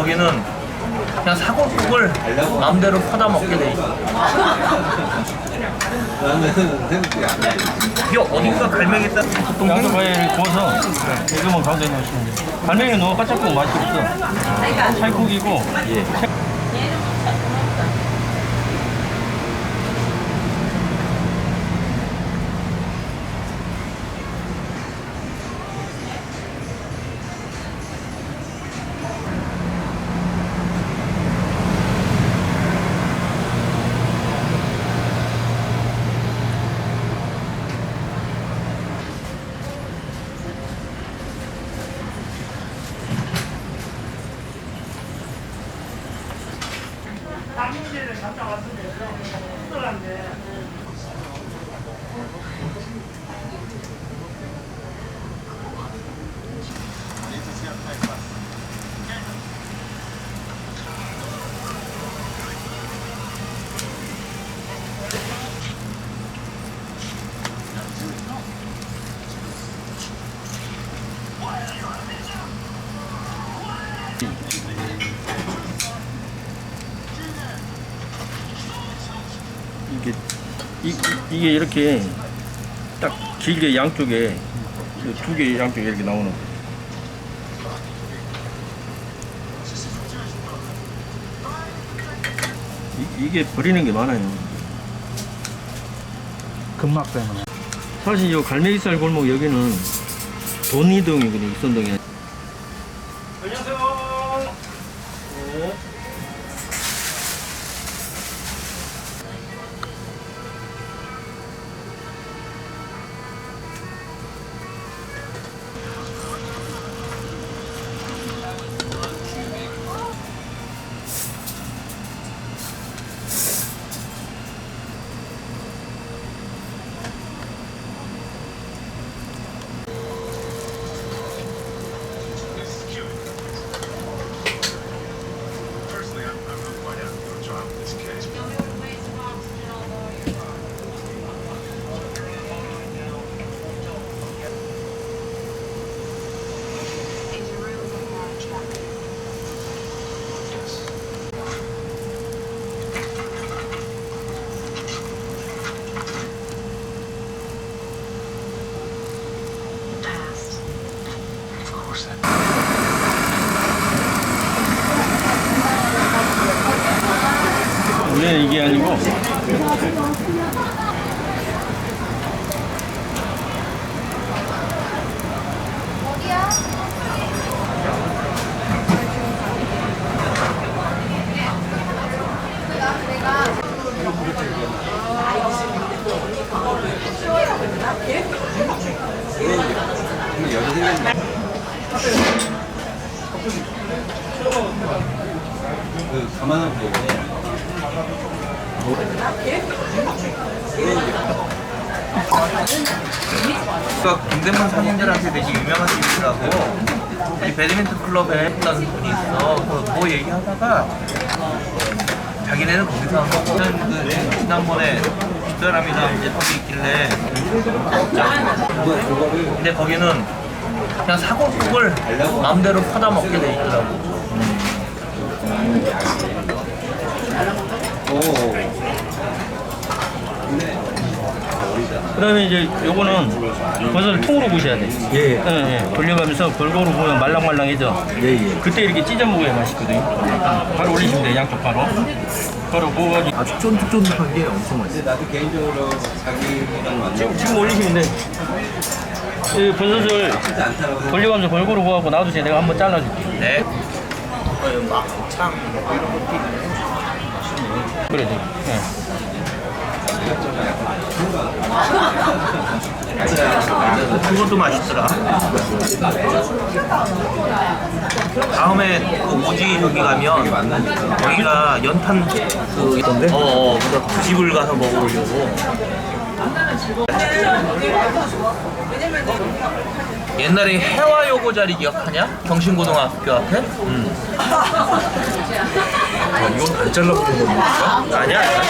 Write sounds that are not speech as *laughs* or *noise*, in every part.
거기는 그냥 사골국을 마음대로 퍼다 먹게 돼 있어. 이게 어딘가 갈매기 따 보통 양념에 구워서 이거만 가운데 넣으시면 돼요. 갈매기 너무 바짝구워 맛이 없어. 살코기고 쌍용대를 갔다 왔으면서 힘들었는데. 이게 이, 이게 이렇게 딱 길게 양쪽에 두 개 양쪽에 이렇게 나오는 거. 이, 이게 버리는 게 많아요. 근막 때문에. 사실 이 갈매기살 골목 여기는 돈이동이거든요, 익선동에. 원래는 이게 아니고 근데 여자 생겼네. 그 가만한 거. 그러니까 동대문 상인들한테 되게 유명한 집이라고 이 배드민턴 클럽에 했던 분이 있어. 그래서 뭐 얘기하다가 자기네는 거기서 먹는 그 지난번에 집사람이랑 이제 거기 있길래. 근데 거기는 그냥 사골국을 마음대로 퍼다 먹게 돼 있더라고. 오. 그다음에 이제 요거는 버섯을 통으로 부셔야 돼. 예, 예. 예, 예. 돌려가면서 골고루 보면 말랑말랑해져. 예, 예. 그때 이렇게 찢어 먹어야 맛있거든요. 바로 올리시면 돼요, 양쪽 바로. 바로 구워가지고. 아주 쫀득쫀득한 게 엄청 맛있어. 근데 나도 개인적으로 자기랑 만나고 지금, 지금 올리시면 돼. 이 버섯을. 돌려가면서 골고루 구워갖고 놔두세요. 내가 한번 잘라줄게. 네. 어, 막창 뭐 이런 것도 있네. 그래, 네. 예. 그것도 맛있더라. 다음에 그 오지 저기 가면 여기가 연탄 그 있던데? 어, 어, 그래서 그 집을 가서 먹어보려고. 옛날에 해와 요고 자리 기억하냐? 경신고등학교 앞에? 응. 이건 안 잘라보는 겁니까? 아니야, 안 잘라.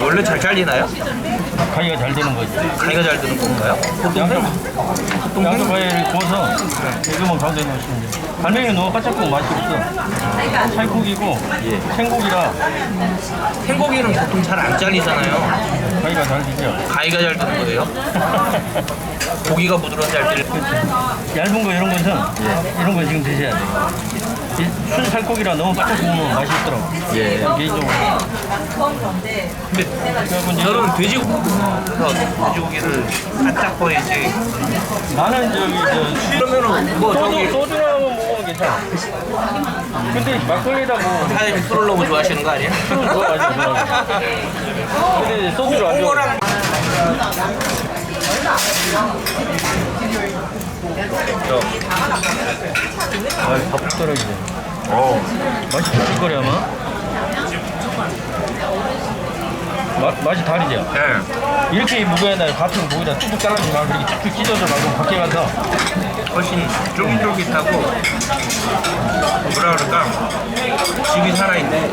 원래 잘 잘리나요? 가위가 잘 되는 거지. 가위가 잘 드는 건가요? 양념, 양념 가위를 구워서 이거만 가운데 넣으시면 돼. 갈매기 너무 바짝 구우면 맛이 없어. 살코기고 생고기라 생고기는 보통 잘 안 잘리잖아요. 가위가 잘 되죠. 가위가 잘 드는 거예요? *laughs* 고기가 부드러워서 잘 들려. 얇은 거 이런 것은 이런 거 지금 드셔야 돼. 이 순 살코기라 너무 바짝 구우면 맛이 없더라고. 예. 개인적으로. 근데 그래갖고 이제 저는 돼지고기에서 돼지고기를 바짝 거야지. 나는 저기 저 그러면은 뭐 소주 저기 소주랑 먹으면 괜찮아. 근데 막걸리다 뭐 사장님 술을 너무 좋아하시는 거 아니에요? 술은 좋아하지 좋아하지. 근데 소주를 안 좋아. 홍어랑 아밥 떨어지네. 어. 맛이 다를 거래 아마. 맛 맛이 다르죠. 네. 이렇게 무거워야 같은 고기다 툭툭 잘라주지 말고 이렇게 쭉쭉 찢어서 말고 밖에 가서 훨씬 쫄깃쫄깃하고 뭐라 그럴까 집이 살아있네.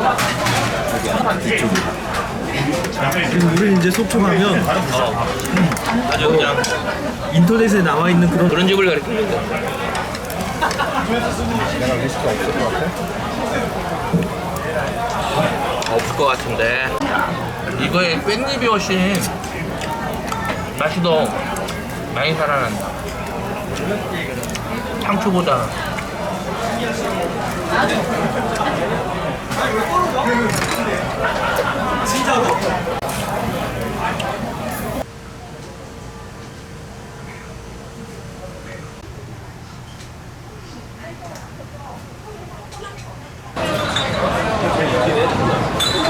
우리 이제 속초가면 어. 아주 그냥 인터넷에 나와 있는 그런 그런 집을 가리키는 거. 없을 것 같은데. 이거에 깻잎이 훨씬 맛이 더 많이 살아난다. 상추보다